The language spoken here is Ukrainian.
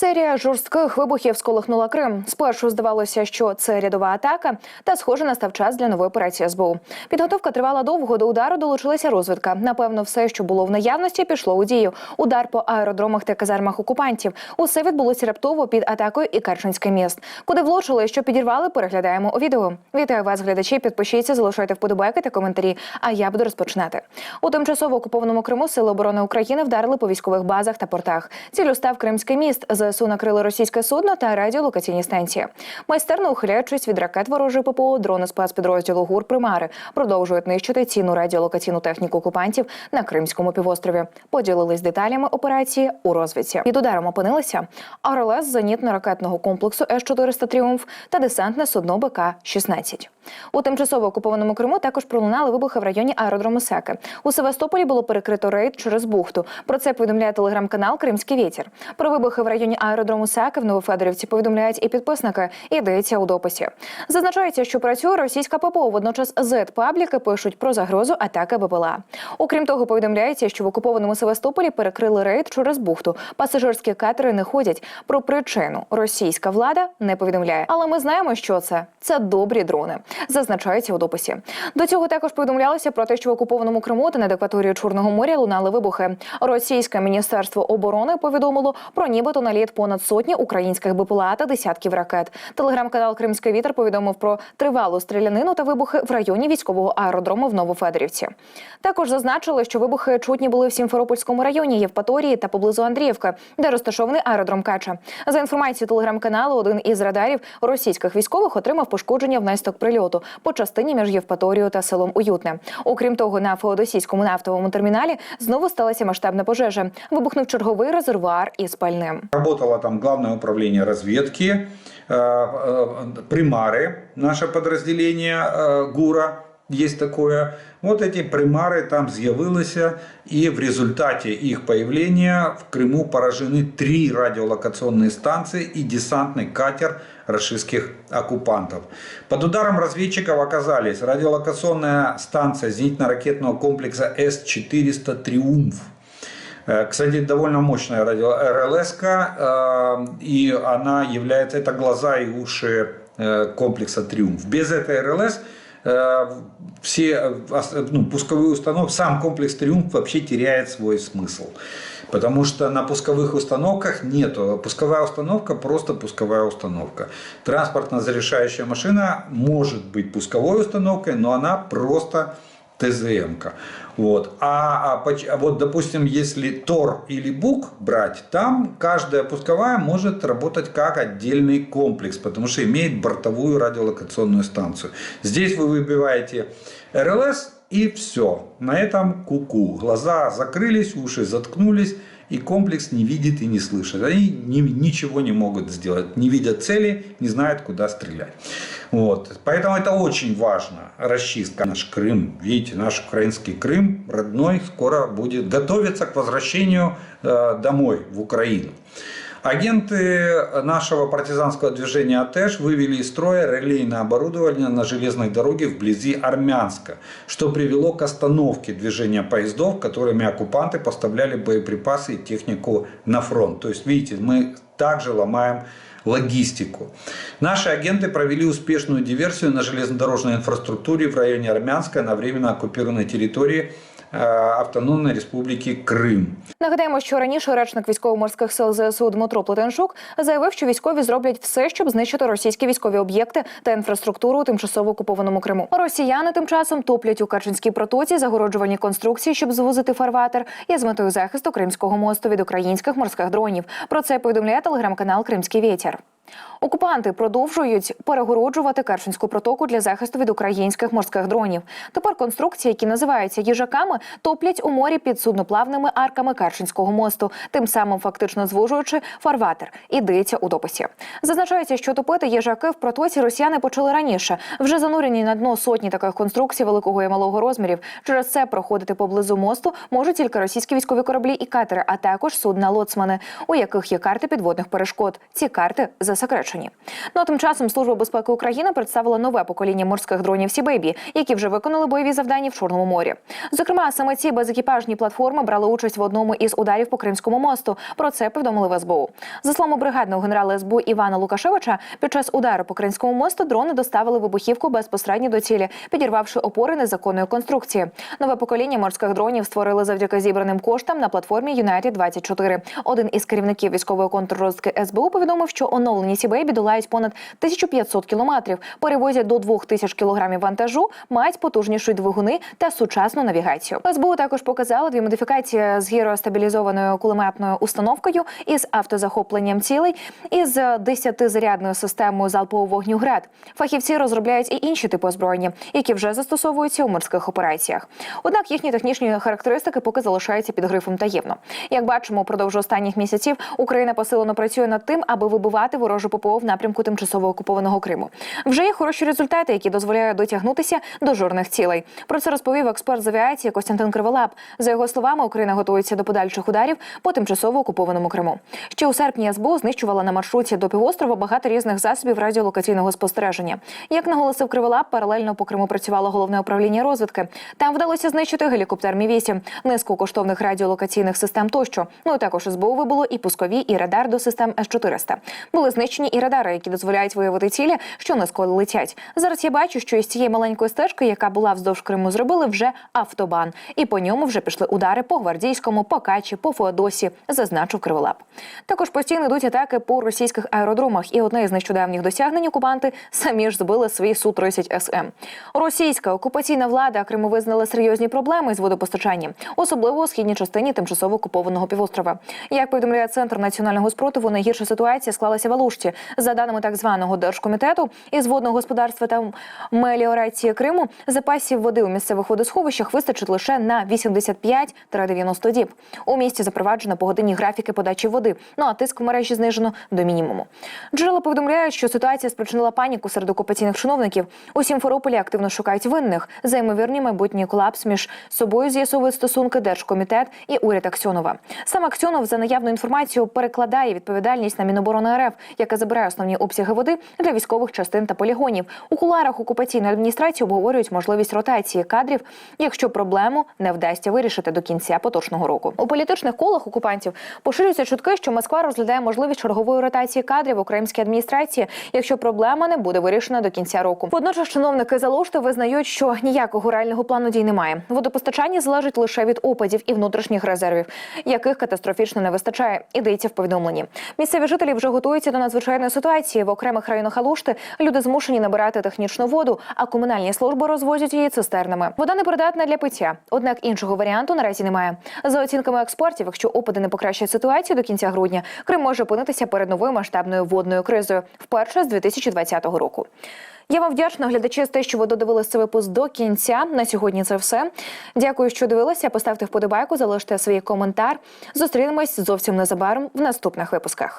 Серія жорстких вибухів сколихнула Крим. Спершу здавалося, що це рядова атака, та схоже настав час для нової операції СБУ. Підготовка тривала довго. До удару долучилася розвідка. Напевно, все, що було в наявності, пішло у дію. Удар по аеродромах та казармах окупантів. Усе відбулося раптово під атакою і Керченський міст. Куди влучили, що підірвали, переглядаємо у відео. Вітаю вас, глядачі. Підпишіться, залишайте вподобайки та коментарі. А я буду розпочинати. У тимчасово окупованому Криму сили оборони України вдарили по військових базах та портах. Цілю став Кримський міст. ЗСУ накрили російське судно та радіолокаційні станції. Майстерно ухиляючись від ракет ворожої ППО, дрони спецпідрозділу ГУР Примари продовжують нищити цінну радіолокаційну техніку окупантів на Кримському півострові. Поділились деталями операції у розвідці. Під ударом опинилися РЛС зенітно-ракетного комплексу С-400 Тріумф та десантне судно БК-16. У тимчасово окупованому Криму також пролунали вибухи в районі аеродрому Секи. У Севастополі було перекрито рейд через бухту. Про це повідомляє телеграм-канал Кримський вітер. Про вибухи в районі аеродрому Секи в Новофедорівці повідомляють і підписники. Йдеться у дописі. Зазначається, що працює російська ППО. Водночас Z-пабліки пишуть про загрозу атаки БПЛА. Окрім того, повідомляється, що в окупованому Севастополі перекрили рейд через бухту. Пасажирські катери не ходять. Про причину російська влада не повідомляє. Але ми знаємо, що це це добрі дрони. Зазначається у дописі. До цього також повідомлялося про те, що в окупованому Криму та над акваторією Чорного моря лунали вибухи. Російське міністерство оборони повідомило про нібито наліт понад сотні українських БПЛА та десятків ракет. Телеграм-канал Кримський вітер повідомив про тривалу стрілянину та вибухи в районі військового аеродрому в Новофедорівці. Також зазначили, що вибухи чутні були в Сімферопольському районі Євпаторії та поблизу Андріївки, де розташований аеродром Кача. За інформацією телеграм-каналу, один із радарів російських військових отримав пошкодження внаслідок прильоту по частині між Євпаторією та селом Уютне. Окрім того, на Феодосійському нафтовому терміналі знову сталася масштабна пожежа. Вибухнув черговий резервуар із пальним. Работало там главное управление разведки, э, э, примары, наше подразделение э, ГУРа, есть такое. Вот эти примари там з'явилися, і в результаті їх появления в Криму поражены три радиолокационные станции и десантный катер российских оккупантов. Под ударом разведчиков оказались радиолокационная станция зенитно-ракетного комплекса С-400 «Триумф», Э, Кстати, довольно мощная радио РЛС, и она является, это глаза и уши э, комплекса «Триумф». Без этой РЛС э, все ну, пусковые установки, сам комплекс «Триумф» вообще теряет свой смысл. Потому что на пусковых установках нету. Пусковая установка просто пусковая установка. Транспортно-зарешающая машина может быть пусковой установкой, но она просто ТЗМ. Вот. А, а, а вот, допустим, если Тор или Бук брать, там каждая пусковая может работать как отдельный комплекс, потому что имеет бортовую радиолокационную станцию. Здесь вы выбиваете РЛС и все. На этом куку. Глаза закрылись, уши заткнулись. И комплекс не видит и не слышит. Они ни- ничего не могут сделать. Не видят цели, не знают, куда стрелять. Вот. Поэтому это очень важно. Расчистка. Наш Крым, видите, наш украинский Крым, родной, скоро будет готовиться к возвращению э, домой, в Украину. Агенты нашего партизанского движения АТЭШ вывели из строя релейное оборудование на железной дороге вблизи Армянска, что привело к остановке движения поездов, которыми оккупанты поставляли боеприпасы и технику на фронт. То есть, видите, мы также ломаем логистику. Наши агенты провели успешную диверсию на железнодорожной инфраструктуре в районе Армянска на временно оккупированной территории э, Автономной Республики Крым. Нагадаємо, що раніше речник військово-морських сил ЗСУ Дмитро Плетенчук заявив, що військові зроблять все, щоб знищити російські військові об'єкти та інфраструктуру у тимчасово окупованому Криму. Росіяни тим часом топлять у Керченській протоці загороджувальні конструкції, щоб звузити фарватер, і з метою захисту Кримського мосту від українських морських дронів. Про це повідомляє телеграм-канал Кримський вітер. Окупанти продовжують перегороджувати Керченську протоку для захисту від українських морських дронів. Тепер конструкції, які називаються їжаками, топлять у морі під судноплавними арками Керченського мосту, тим самим фактично звужуючи фарватер. Ідеться у дописі. Зазначається, що топити їжаки в протоці росіяни почали раніше. Вже занурені на дно сотні таких конструкцій великого і малого розмірів. Через це проходити поблизу мосту можуть тільки російські військові кораблі і катери, а також судна лоцмани, у яких є карти підводних перешкод. Ці карти засекречені. Ну а тим часом Служба безпеки України представила нове покоління морських дронів Сібейбі, які вже виконали бойові завдання в Чорному морі. Зокрема, саме ці безекіпажні платформи брали участь в одному із ударів по Кримському мосту. Про це повідомили в СБУ. За словами бригадного генерала СБУ Івана Лукашевича, під час удару по Кримському мосту дрони доставили вибухівку безпосередньо до цілі, підірвавши опори незаконної конструкції. Нове покоління морських дронів створили завдяки зібраним коштам на платформі United 24 Один із керівників військової контррозвідки СБУ повідомив, що оновлені Сібейбі долають понад 1500 кілометрів, перевозять до 2000 кілограмів вантажу, мають потужніші двигуни та сучасну навігацію. СБУ також показали дві модифікації з гіростабілізованою кулеметною установкою із автозахопленням цілей із 10-зарядною системою залпового вогню ГРАД. Фахівці розробляють і інші типи озброєння, які вже застосовуються у морських операціях. Однак їхні технічні характеристики поки залишаються під грифом таємно. Як бачимо, упродовж останніх місяців Україна посилено працює над тим, аби вибивати ворожу ППО в напрямку тимчасово окупованого Криму. Вже є хороші результати, які дозволяють дотягнутися до жорних цілей. Про це розповів експерт з авіації Костянтин Криволап. За його словами, Україна готується до подальших ударів по тимчасово окупованому Криму. Ще у серпні СБУ знищувала на маршруті до півострова багато різних засобів радіолокаційного спостереження. Як наголосив Криволап, паралельно по Криму працювало головне управління розвідки. Там вдалося знищити гелікоптер Мі 8 низку коштовних радіолокаційних систем тощо. Ну і також СБУ вибуло і пускові, і радар до систем С-400. Були знищені і радари, які дозволяють виявити цілі, що низько летять. Зараз я бачу, що із цієї маленької стежки, яка була вздовж Криму, зробили вже автобан, і по ньому вже пішли удари по гвардійському, по Качі, по Феодосі, зазначив Криволап. Також постійно йдуть атаки по російських аеродромах, і одне із нещодавніх досягнень окупанти самі ж збили свій су 30 СМ. Російська окупаційна влада Криму визнала серйозні проблеми з водопостачанням, особливо у східній частині тимчасово окупованого півострова. Як повідомляє центр національного спротиву, найгірша ситуація склалася в Алушті. За даними так званого держкомітету із водного господарства та меліорації Криму, запасів води у місцевих водосховищах вистачить лише на 85-90 діб. У місті запроваджено погодинні графіки подачі води. Ну а тиск в мережі знижено до мінімуму. Джерела повідомляють, що ситуація спричинила паніку серед окупаційних чиновників. У Сімферополі активно шукають винних. За ймовірний майбутній колапс між собою з'ясовують стосунки Держкомітет і уряд Аксьонова. Сам Аксьонов за наявну інформацію перекладає відповідальність на Міноборони РФ, яка забирає основні обсяги води для військових частин та полігонів. У куларах окупаційної адміністрації обговорюють можливість ротації кадрів, якщо проблему не вдасться вирішити до кінця поточного року. У політичних колах окупантів поширюються чутки, що Москва розглядає можливість чергової ротації кадрів у кримській адміністрації, якщо проблема не буде вирішена до кінця року. Водночас чиновники Залушти визнають, що ніякого реального плану дій немає. Водопостачання залежить лише від опадів і внутрішніх резервів, яких катастрофічно не вистачає. Ідеться в повідомленні. Місцеві жителі вже готуються до надзвичайної ситуації. В окремих районах Алушти люди змушені набирати технічну воду, а комунальні служби розвозять її цистернами. Вода не придатна для пиття. Однак іншого варіанту наразі немає. За оцінками експертів, якщо опади не покращать ситуацію до кінця грудня, Крим може опинитися перед новою масштабною водною кризою вперше з 2020 року. Я вам вдячна, глядачі, за те, що ви додивилися цей випуск до кінця. На сьогодні це все. Дякую, що дивилися. Поставте вподобайку, залиште свій коментар. Зустрінемось зовсім незабаром в наступних випусках.